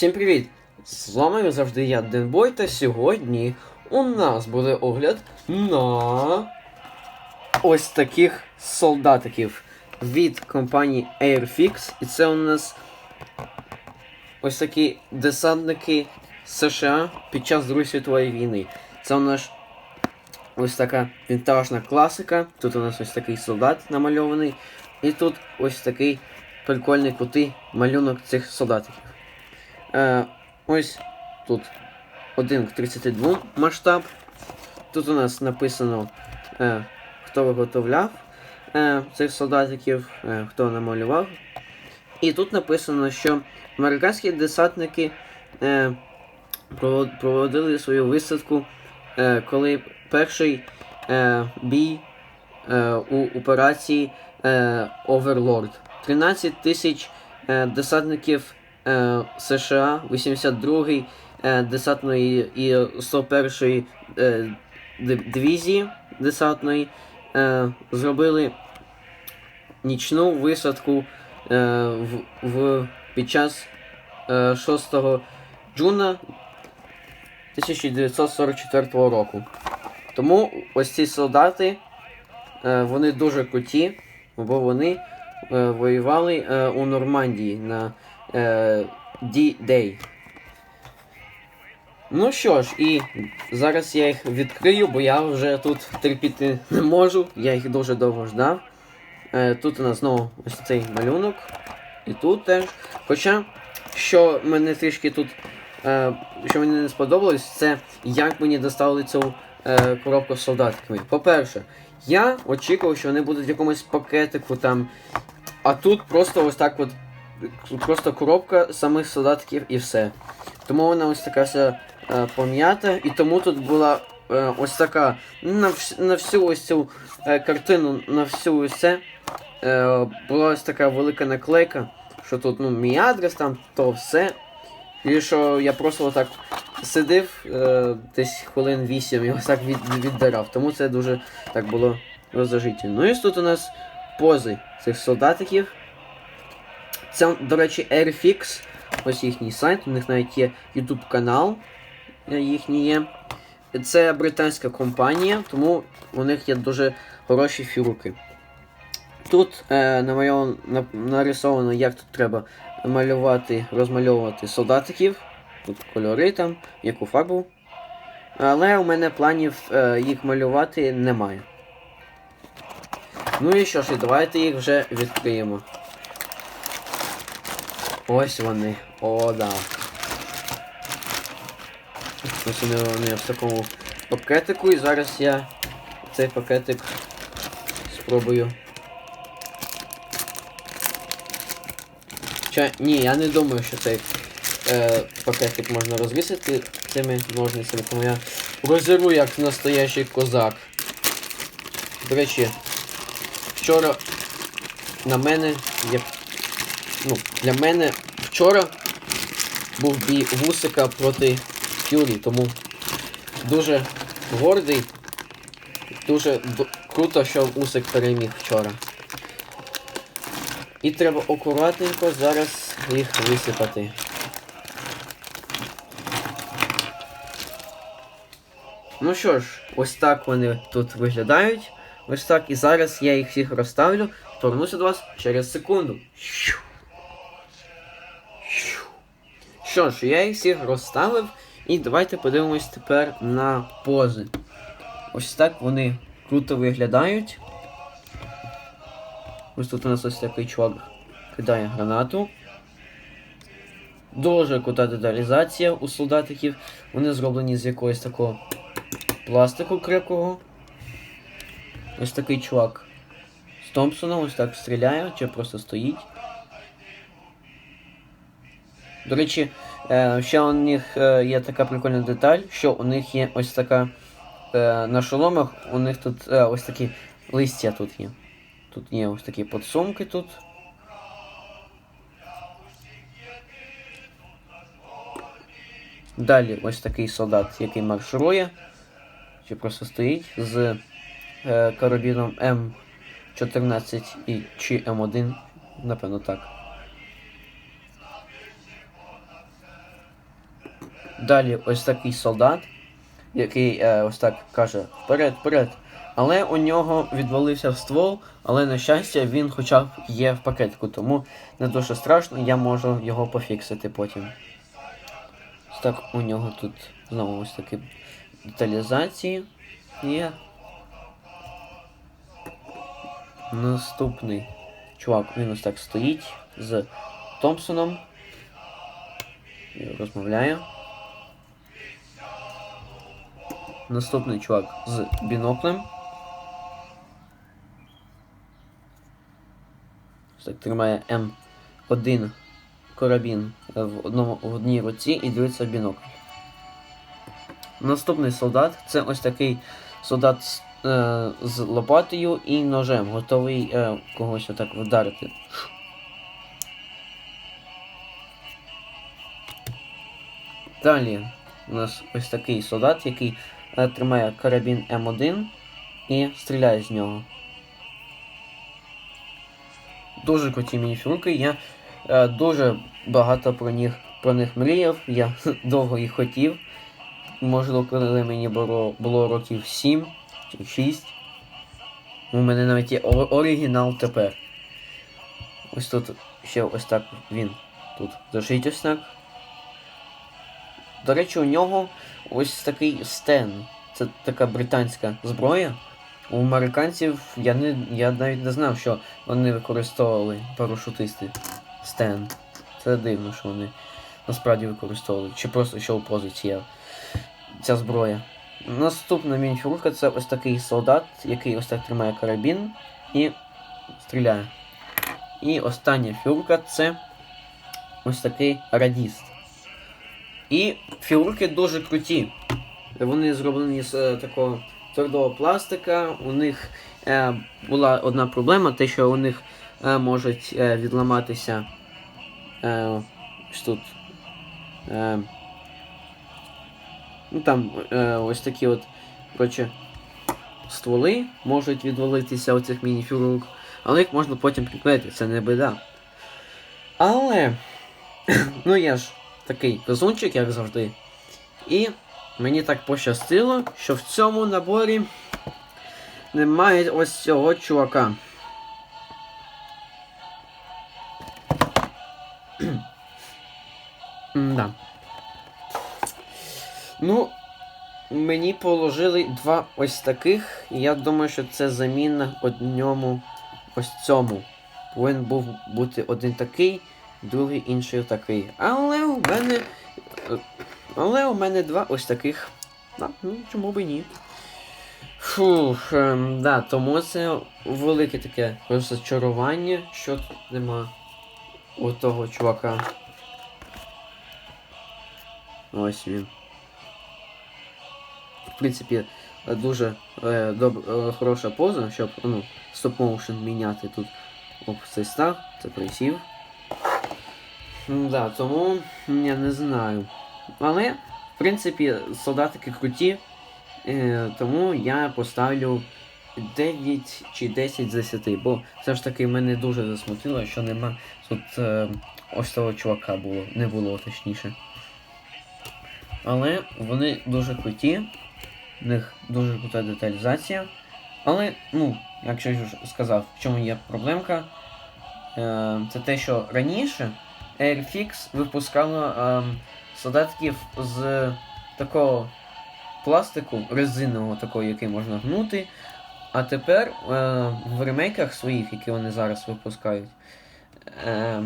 Всім привіт! З вами як завжди я Денбой, та сьогодні у нас буде огляд на ось таких солдатиків від компанії Airfix. І це у нас ось такі десантники США під час Другої світової війни. Це у нас ось така вінтажна класика. Тут у нас ось такий солдат намальований. І тут ось такий прикольний крутий малюнок цих солдатиків. Е, ось тут 1 к 32 масштаб. Тут у нас написано, е, хто виготовляв е, цих солдатиків, е, хто намалював. І тут написано, що американські десантники е, проводили свою висадку, е, коли перший е, бій е, у операції е, Overlord. 13 тисяч е, десантників е, США, 82-й е, десантної і 101-ї е, дивізії десантної зробили нічну висадку в, в, під час е, 6 джуна 1944 року. Тому ось ці солдати вони дуже круті, бо вони воювали у Нормандії на е, D-Day. Ну що ж, і зараз я їх відкрию, бо я вже тут терпіти не можу. Я їх дуже довго ждав. Е, тут у нас знову ось цей малюнок. І тут теж. Хоча, що мене трішки тут. Е, що мені не сподобалось, це як мені доставили цю е, коробку з солдатиками. По-перше, я очікував, що вони будуть в якомусь пакетику там. А тут просто ось так от. Просто коробка самих солдатиків і все. Тому вона ось така вся е, пом'ята, і тому тут була е, ось така на, вс- на всю ось цю е, картину, на всю ось це е, була ось така велика наклейка, що тут ну, мій адрес, там то все. І що я просто отак сидив е, десь хвилин 8 і ось так від, віддирав. Тому це дуже так було роздражительно. Ну і тут у нас пози цих солдатиків. Це, до речі, Airfix. Ось їхній сайт, у них навіть є YouTube канал е, їхній є. Це британська компанія, тому у них є дуже хороші фігурки. Тут е, намальовано, на- нарисовано, як тут треба малювати, розмальовувати солдатиків. Тут кольори там, яку фарбу. Але у мене планів е, їх малювати немає. Ну і що ж, давайте їх вже відкриємо. Ось вони. О, да. Ось вони, вони в такому пакетику, і зараз я цей пакетик спробую. Ча... Ні, я не думаю, що цей е, пакетик можна розвісити цими ножницями, тому я розірву як настоящий козак. До речі, вчора на мене є ну, для мене вчора був бій Вусика проти Фюрі, тому дуже гордий, дуже круто, що Усик переміг вчора. І треба акуратненько зараз їх висипати. Ну що ж, ось так вони тут виглядають. Ось так. І зараз я їх всіх розставлю. Повернуся до вас через секунду. Що ж, я їх всіх розставив. І давайте подивимось тепер на пози. Ось так вони круто виглядають. Ось тут у нас ось такий чувак кидає гранату. Дуже крута деталізація у солдатиків. Вони зроблені з якогось такого пластику крепкого. Ось такий чувак з Томпсоном ось так стріляє, чи просто стоїть. До речі, е, ще у них е, є така прикольна деталь, що у них є ось така е, на шоломах, у них тут ось такі листя тут є. Тут є ось такі подсумки тут. Далі ось такий солдат, який марширує, чи просто стоїть з е, карабіном М14 і чи М1, напевно так. Далі ось такий солдат, який е, ось так каже вперед, вперед. Але у нього відвалився ствол, але на щастя він хоча б є в пакетку, тому не дуже страшно, я можу його пофіксити потім. Ось так у нього тут знову ось такі деталізації є. Наступний чувак, він ось так стоїть з Томпсоном. Розмовляє. Наступний чувак з біноклем. Так тримає М1 карабін в, одному, в одній руці і дивиться в бінокль. Наступний солдат це ось такий солдат е, з лопатою і ножем, готовий е, когось отак вдарити. Далі у нас ось такий солдат, який тримає карабін М1 і стріляє з нього. Дуже круті мініфюрки. Я е, дуже багато про них, про них мріяв. Я довго їх хотів. Можливо, коли мені було, було років 7 чи 6. У мене навіть є оригінал тепер. Ось тут ще ось так він тут зашить ось так. До речі, у нього ось такий стен. Це така британська зброя. У американців я не я навіть не знав, що вони використовували парашутисти стен. Це дивно, що вони насправді використовували. Чи просто що у позиції ця зброя. Наступна мініфюрка це ось такий солдат, який ось так тримає карабін і стріляє. І остання фігурка це ось такий радіст. І фігурки дуже круті. Вони зроблені з е, такого твердого пластика. У них е, була одна проблема, те, що у них е, можуть е, відламатися е, тут. Е, ну там е, ось такі от коротше, стволи можуть відвалитися оцих мініфігурок, але їх можна потім приклеїти, це не біда. Але, ну я ж такий везунчик, як завжди. І мені так пощастило, що в цьому наборі немає ось цього чувака. да. Ну, мені положили два ось таких, і я думаю, що це заміна одному ось цьому. Повинен був бути один такий, другий інший такий. Але у мене. Але у мене два ось таких. Да, ну чому б і ні. Фух, ем, да, тому це велике таке розчарування, що тут нема у того чувака. Ось він. В принципі, дуже е, доб, е, хороша поза, щоб ну, стоп-моушен міняти тут Оп, цей став, це присів. М, Да, тому я не знаю. Але, в принципі, солдатики круті, е, тому я поставлю 9 чи 10 з 10, бо все ж таки мене дуже засмутило, що нема тут е, ось того чувака було, не було точніше. Але вони дуже круті, в них дуже крута деталізація. Але, ну, якщо я сказав, в чому є проблемка, е, це те, що раніше Airfix випускала е, солдатків з такого пластику резинового, такого, який можна гнути. А тепер е, в ремейках своїх, які вони зараз випускають, е,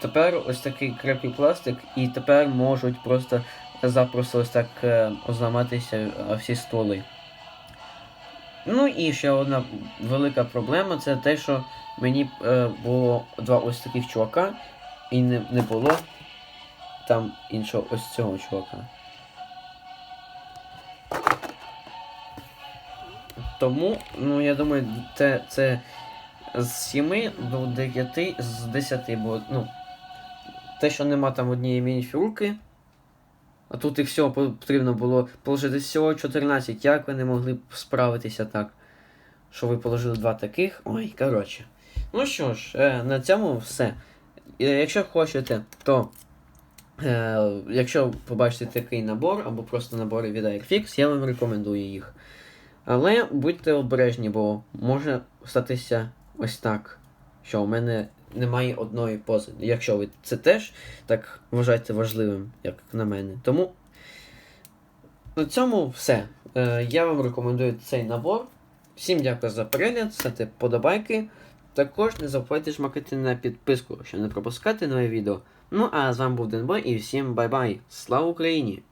тепер ось такий крепкий пластик, і тепер можуть просто запросто ось так е, зламатися е, всі стволи. Ну і ще одна велика проблема це те, що мені е, було два ось таких чувака, і не, не було там іншого ось цього чувака. Тому, ну я думаю, це, це з 7 до 9 з 10, бо ну, те, що нема там однієї мініфігурки, а тут їх всього потрібно було положити всього 14. Як ви не могли б справитися так? Що ви положили два таких? Ой, коротше. Ну що ж, е, на цьому все. Е, Якщо хочете, то Е, якщо побачите такий набор або просто набори від Airfix, я вам рекомендую їх. Але будьте обережні, бо може статися ось так, що у мене немає одної пози. Якщо ви це теж так вважаєте важливим, як на мене. Тому на цьому все. Е, я вам рекомендую цей набор. Всім дякую за перегляд, ставте подобайки. Також не забувайте жмакати на підписку, щоб не пропускати нове відео. Ну а з вами був Денбой і всім бай-бай. Слава Україні!